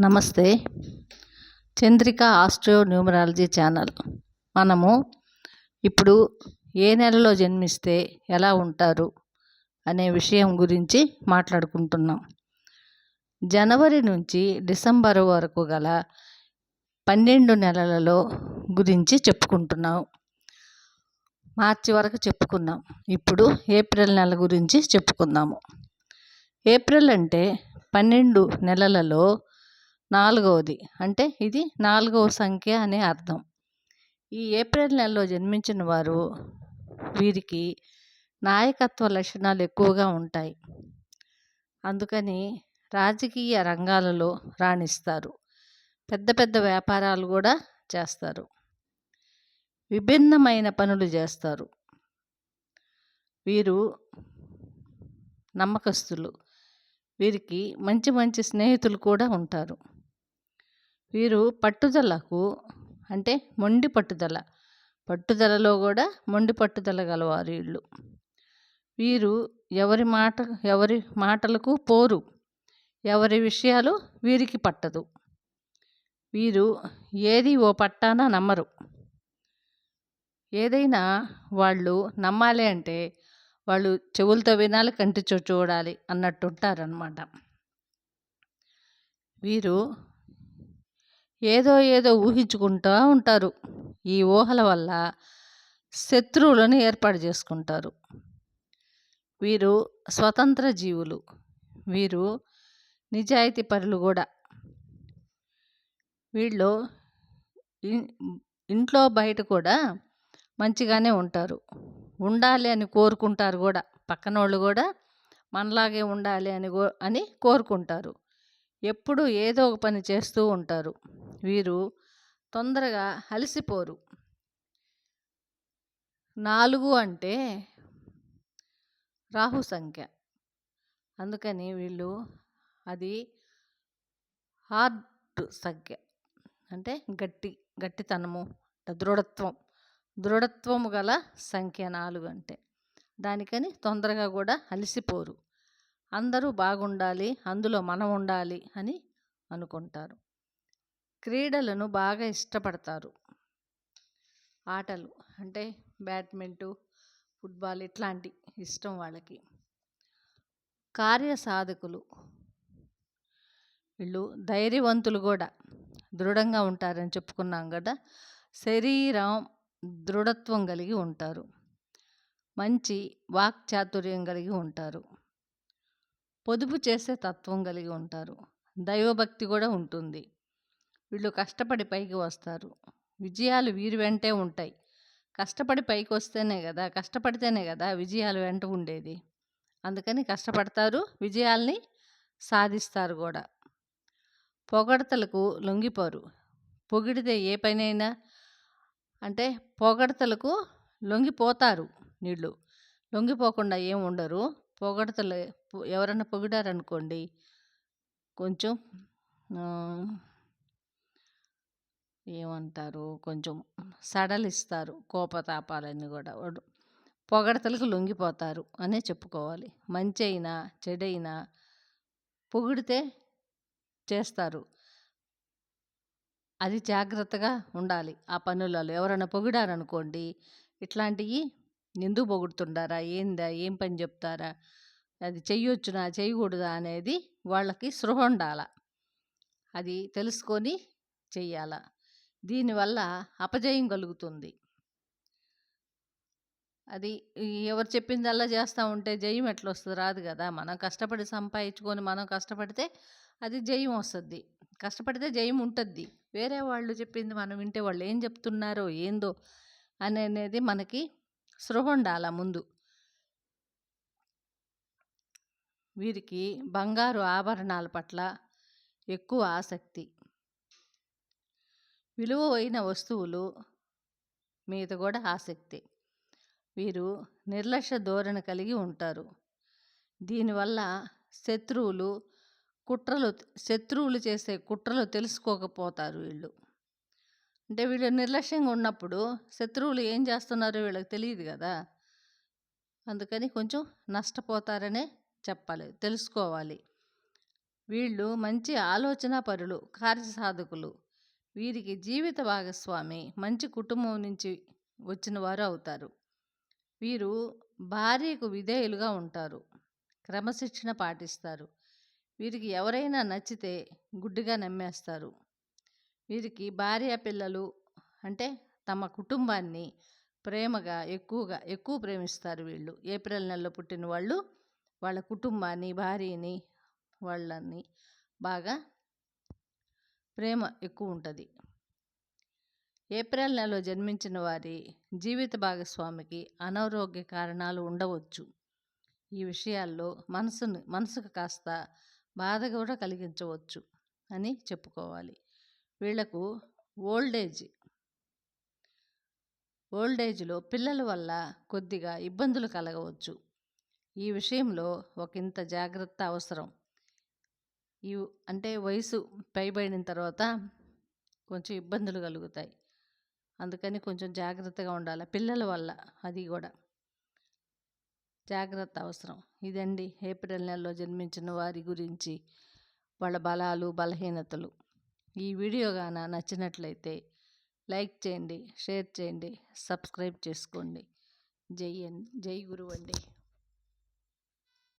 నమస్తే. Chandrika astro numerology channel. మనము ఇప్పుడు ఏ నెలలో జన్మిస్తే ఎలా ఉంటారు అనే విషయం గురించి మాట్లాడుకుంటున్నాం. జనవరి నుంచి డిసెంబర్ వరకు గల పన్నెండు నెలలలో గురించి చెప్పుకుంటున్నాం. మార్చి వరకు చెప్పుకున్నాం. ఇప్పుడు ఏప్రిల్ నెల గురించి చెప్పుకుందాము. ఏప్రిల్ అంటే పన్నెండు నెలలలో నాలుగవది. అంటే ఇది నాలుగవ సంఖ్య అనే అర్థం. ఈ ఏప్రిల్ నెలలో జన్మించిన వారు వీరికి నాయకత్వ లక్షణాలు ఎక్కువగా ఉంటాయి. అందుకని రాజకీయ రంగాలలో రాణిస్తారు. పెద్ద పెద్ద వ్యాపారాలు కూడా చేస్తారు. విభిన్నమైన పనులు చేస్తారు. వీరు నమ్మకస్తులు. వీరికి మంచి మంచి స్నేహితులు కూడా ఉంటారు. వీరు పట్టుదలకు అంటే మొండి పట్టుదల. పట్టుదలలో కూడా మొండి పట్టుదల గలవారు వీళ్ళు. వీరు ఎవరి మాట ఎవరి మాటలకు పోరు. ఎవరి విషయాలు వీరికి పట్టదు. వీరు ఏది ఓ పట్టాన నమ్మరు. ఏదైనా వాళ్ళు నమ్మాలి అంటే వాళ్ళు చెవులతో వినాలి కంటితో చూడాలి అన్నట్టు ఉంటారనమాట వీరు ఏదో ఏదో ఊహించుకుంటూ ఉంటారు. ఈ ఊహల వల్ల శత్రువులను ఏర్పాటు చేసుకుంటారు. వీరు స్వతంత్ర జీవులు. వీరు నిజాయితీ పరులు కూడా. వీళ్ళు ఇంట్లో బయట కూడా మంచిగానే ఉంటారు. ఉండాలి అని కోరుకుంటారు కూడా. పక్కన వాళ్ళు కూడా మనలాగే ఉండాలి అని అని కోరుకుంటారు. ఎప్పుడూ ఏదో ఒక పని చేస్తూ ఉంటారు. వీరు తొందరగా అలసిపోరు. నాలుగు అంటే రాహు సంఖ్య. అందుకని వీళ్ళు అది హార్డ్ సంఖ్య. అంటే గట్టి గట్టితనము దృఢత్వం. దృఢత్వము గల సంఖ్య నాలుగు అంటే. దానికని తొందరగా కూడా అలసిపోరు. అందరూ బాగుండాలి అందులో మనం ఉండాలి అని అనుకుంటారు. క్రీడలను బాగా ఇష్టపడతారు. ఆటలు అంటే బ్యాడ్మింటు ఫుట్బాల్ ఇట్లాంటి ఇష్టం వాళ్ళకి. కార్యసాధకులు వీళ్ళు ధైర్యవంతులు కూడా దృఢంగా ఉంటారని చెప్పుకున్నాం కదా! శరీరం దృఢత్వం కలిగి ఉంటారు. మంచి వాక్చాతుర్యం కలిగి ఉంటారు. పొదుపు చేసే తత్వం కలిగి ఉంటారు. దైవభక్తి కూడా ఉంటుంది. వీళ్ళు కష్టపడి పైకి వస్తారు. విజయాలు వీరి వెంటే ఉంటాయి. కష్టపడి పైకి వస్తేనే కదా కష్టపడితేనే కదా విజయాలు వెంట ఉండేది. అందుకని కష్టపడతారు విజయాల్ని సాధిస్తారు కూడా. పొగడతలకు లొంగిపోరు. పొగిడితే ఏ పనైనా అంటే పొగడతలకు లొంగిపోతారు నీళ్ళు. లొంగిపోకుండా ఏం ఉండరు. పొగడతలు. ఎవరైనా పొగిడారనుకోండి కొంచెం ఏమంటారు కొంచెం సడలిస్తారు కోపతాపాలన్నీ కూడా పొగడతలకు లొంగిపోతారు అనే చెప్పుకోవాలి. మంచి అయినా చెడైనా పొగిడితే చేస్తారు. అది జాగ్రత్తగా ఉండాలి ఆ పనులలో. ఎవరైనా పొగిడారనుకోండి ఇట్లాంటివి ఎందుకు పొగుడుతుండారా ఏందా? ఏం పని చెప్తారా? అది చెయ్యొచ్చునా? చేయకూడదా అనేది వాళ్ళకి సృహ ఉండాల. అది తెలుసుకొని చెయ్యాల. దీనివల్ల అపజయం కలుగుతుంది. అది ఎవరు చెప్పిందల్లా చేస్తూ ఉంటే జయం ఎట్లా వస్తుంది రాదు కదా. మనం కష్టపడి సంపాదించుకొని మనం కష్టపడితే అది జయం వస్తుంది. కష్టపడితే జయం ఉంటుంది వేరే వాళ్ళు చెప్పింది మనం వింటే వాళ్ళు ఏం చెప్తున్నారో ఏందో అనేది మనకి సృహుండాల ముందు? వీరికి బంగారు ఆభరణాల పట్ల ఎక్కువ ఆసక్తి. విలువైన వస్తువులు మీద కూడా ఆసక్తి. వీరు నిర్లక్ష్య ధోరణి కలిగి ఉంటారు. దీనివల్ల శత్రువులు కుట్రలు శత్రువులు చేసే కుట్రలు తెలుసుకోకపోతారు వీళ్ళు. అంటే వీళ్ళు నిర్లక్ష్యంగా ఉన్నప్పుడు శత్రువులు ఏం చేస్తున్నారో వీళ్ళకి తెలియదు కదా! అందుకని కొంచెం నష్టపోతారనే చెప్పాలి తెలుసుకోవాలి. వీళ్ళు మంచి ఆలోచన పరులు కార్యసాధకులు. వీరికి జీవిత భాగస్వామి మంచి కుటుంబం నుంచి వచ్చిన వారు అవుతారు. వీరు భార్యకు విధేయులుగా ఉంటారు క్రమశిక్షణ పాటిస్తారు. వీరికి ఎవరైనా నచ్చితే గుడ్డిగా నమ్మేస్తారు. వీరికి భార్య పిల్లలు అంటే తమ కుటుంబాన్ని ప్రేమగా ఎక్కువగా ఎక్కువ ప్రేమిస్తారు వీళ్ళు. ఏప్రిల్ నెలలో పుట్టిన వాళ్ళు వాళ్ళ కుటుంబాన్ని భార్యని వాళ్ళని బాగా ప్రేమ ఎక్కువ ఉంటుంది. ఏప్రిల్ నెలలో జన్మించిన వారి జీవిత భాగస్వామికి అనారోగ్య కారణాలు ఉండవచ్చు. ఈ విషయాల్లో మనసును మనసుకు కాస్త బాధ కూడా కలిగించవచ్చు అని చెప్పుకోవాలి. వీళ్ళకు ఓల్డేజ్ ఓల్డేజ్లో పిల్లల వల్ల కొద్దిగా ఇబ్బందులు కలగవచ్చు. ఈ విషయంలో ఒకంత జాగ్రత్త అవసరం. ఈ అంటే వయసు పైబడిన తర్వాత కొంచెం ఇబ్బందులు కలుగుతాయి. అందుకని కొంచెం జాగ్రత్తగా ఉండాలి. పిల్లల వల్ల అది కూడా. జాగ్రత్త అవసరం. ఇదండి. ఏప్రిల్ నెలలో జన్మించిన వారి గురించి వాళ్ళ బలాలు బలహీనతలు. ఈ వీడియో గాన నచ్చినట్లయితే లైక్ చేయండి షేర్ చేయండి సబ్స్క్రైబ్ చేసుకోండి. జై జై గురువు అండి